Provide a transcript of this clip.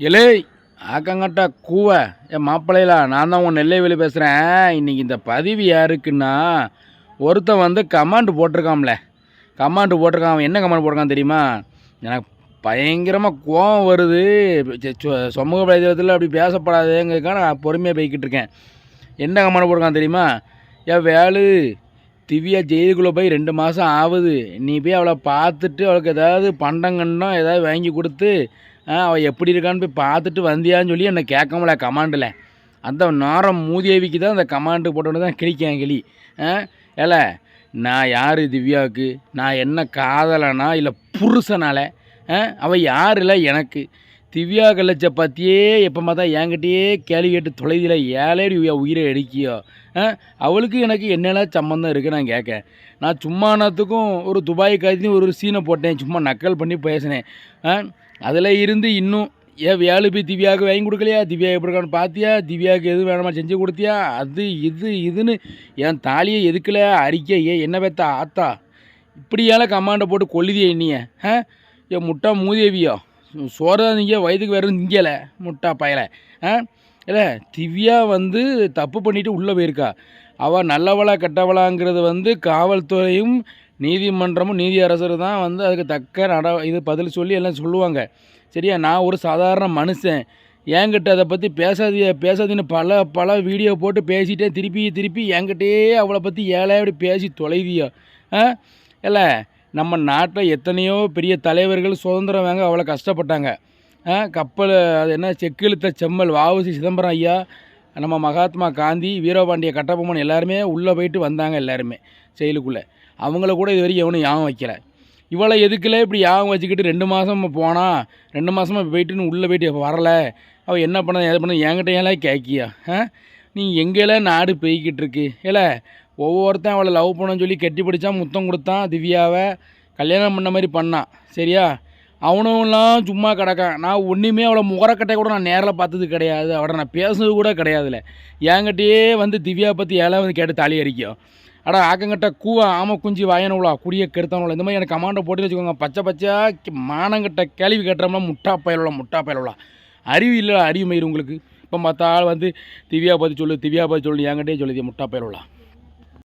இலே ஆக்கங்கட்டா கூவ. என் மாப்பிள்ளையிலா நான் தான் உன் நெல்லைவேலி பேசுகிறேன் இன்றைக்கி இந்த பதிவு யாருக்குன்னா ஒருத்தன் வந்து கமாண்டு போட்டிருக்காம்ல கமாண்டு போட்டிருக்கான் என்ன கமாண்ட் போட்டிருக்கான் தெரியுமா? எனக்கு பயங்கரமாக கோவம் வருது. ச- சமூக வலைதளத்தில் அப்படி பேசப்படாதுங்கிறதுக்காக நான் பொறுமையாக போய்கிட்டு இருக்கேன் என்ன கமாண்ட் போட்டிருக்கான் தெரியுமா? என் வேலு திவ்யா ஜெயிலுக்குள்ளே போய் ரெண்டு மாதம் ஆகுது. நீ போய் அவளை பார்த்துட்டு அவளுக்கு ஏதாவது பண்டங்கண்டம் ஏதாவது வாங்கி கொடுத்து அவள் எப்படி இருக்கான்னு போய் பார்த்துட்டு வந்தியான்னு சொல்லி என்னை கேட்காமல கமாண்டில் அந்த நேரம் மூதேவிக்கு தான் அந்த கமாண்டு போட்டோன்னு தான் கிழிக்கேன் கிளி. ஆ ஏல நான் யார் திவ்யாவுக்கு? நான் என்ன காதலனா இல்லை புருஷனால? ஆ அவள் யார் இல்லை எனக்கு? திவ்யா கலைச்ச பற்றியே எப்போ பார்த்தா என்கிட்டயே கேள்வி கேட்டு தொலைதில் ஏழேடி உயிரை அடிக்கியோ ஆ? அவளுக்கு எனக்கு என்னென்ன சம்மந்தம் இருக்குது நான் கேட்க நான் சும்மானத்துக்கும் ஒரு துபாய் காய்ச்சி ஒரு சீனை போட்டேன். சும்மா நக்கல் பண்ணி பேசினேன். ஆ? அதில் இருந்து இன்னும் ஏன் வேலு போய் திவ்யாவுக்கு வாங்கி கொடுக்கலையா? திவ்யா எப்படி இருக்கான்னு பார்த்தியா திவ்யாவுக்கு எது வேணுமா செஞ்சு கொடுத்தியா? அது இது இதுன்னு என் தாலியை எதுக்கல? அரிக்க ஏன் என்ன பேத்தா? ஆத்தா? இப்படியால கமாண்டை போட்டு கொல்லுதியே என்னைய? ஆ? என் முட்டா மூதேவியோ? சோறா நீங்கள் வயதுக்கு வேறு இங்கேல முட்டா பயலை. ஆ? இல்லை திவ்யா வந்து தப்பு பண்ணிட்டு உள்ளே போயிருக்கா. அவள் நல்லவளா கெட்டவளாங்கிறது வந்து காவல்துறையும் நீதிமன்றமும் நீதி அரசர் தான் வந்து அதுக்கு தக்க நட இது பதில் சொல்லி எல்லாம் சொல்லுவாங்க. சரியா? நான் ஒரு சாதாரண மனுஷன். என்கிட்ட அதை பற்றி பேசாதிய பேசாதீன்னு பல பல வீடியோ போட்டு பேசிட்டேன். திருப்பி திருப்பி என்கிட்டயே அவளை பற்றி ஏழை அப்படி பேசி தொலைவியோ? ஆ? இல்லை நம்ம நாட்டில் எத்தனையோ பெரிய தலைவர்கள் சுதந்திரம் வாங்க அவ்வளோ கஷ்டப்பட்டாங்க. ஆ கப்பல் அது என்ன செக்கிழுத்த செம்மல் வாவுசி சிதம்பரம் ஐயா நம்ம மகாத்மா காந்தி வீரபாண்டிய கட்டபொம்மன் எல்லாருமே உள்ளே போயிட்டு வந்தாங்க எல்லாருமே செயலுக்குள்ளே. அவங்கள கூட இது வரைக்கும் எவனும் ஞாபகம் வைக்கல. இவளை எதுக்குல இப்படி ஞாபகம் வச்சுக்கிட்டு ரெண்டு மாதம் போனால் ரெண்டு மாதமாக போயிட்டுன்னு உள்ளே போயிட்டு வரலை வரல. அவள் என்ன பண்ண எது பண்ண என்கிட்ட ஏன் கேட்கியா? ஆ நீ எங்கெல்லாம் நாடு பெய்கிட்டு இருக்கு. இல்லை ஒவ்வொருத்தன் அவளை லவ் பண்ணன்னு சொல்லி கட்டி பிடிச்சான் முத்தம் கொடுத்தான் திவ்யாவை. கல்யாணம் பண்ண மாதிரி பண்ணான் சரியா? அவனும்லாம் சும்மா கிடக்கான். நான் ஒன்றுமே அவளை முகரக்கட்டை கூட நான் நேரில் பார்த்தது கிடையாது. அவட நான் பேசுனது கூட கிடையாதுல என்கிட்டயே வந்து திவ்யா பற்றி ஏழை வந்து கேட்டு தாலி அரிக்கும் அடா ஆக்கங்கிட்ட கூவா ஆம குஞ்சு வாயனவுளா குடிய கெடுத்தவங்களா இந்த மாதிரி எனக்கு கமாண்டை போட்டு வச்சுக்கோங்க. பச்சை பச்சையா மானங்கிட்ட கேள்வி கேட்டுறோம்னா முட்டா பயலுவலா முட்டா பயலுவலா அறிவு இல்லை அறிவு மயிர் உங்களுக்கு. இப்போ மற்ற ஆள் வந்து திவ்யா பற்றி சொல்லு திவ்யா பற்றி சொல்லு என்கிட்டே சொல்லுது முட்டா பயலுவலா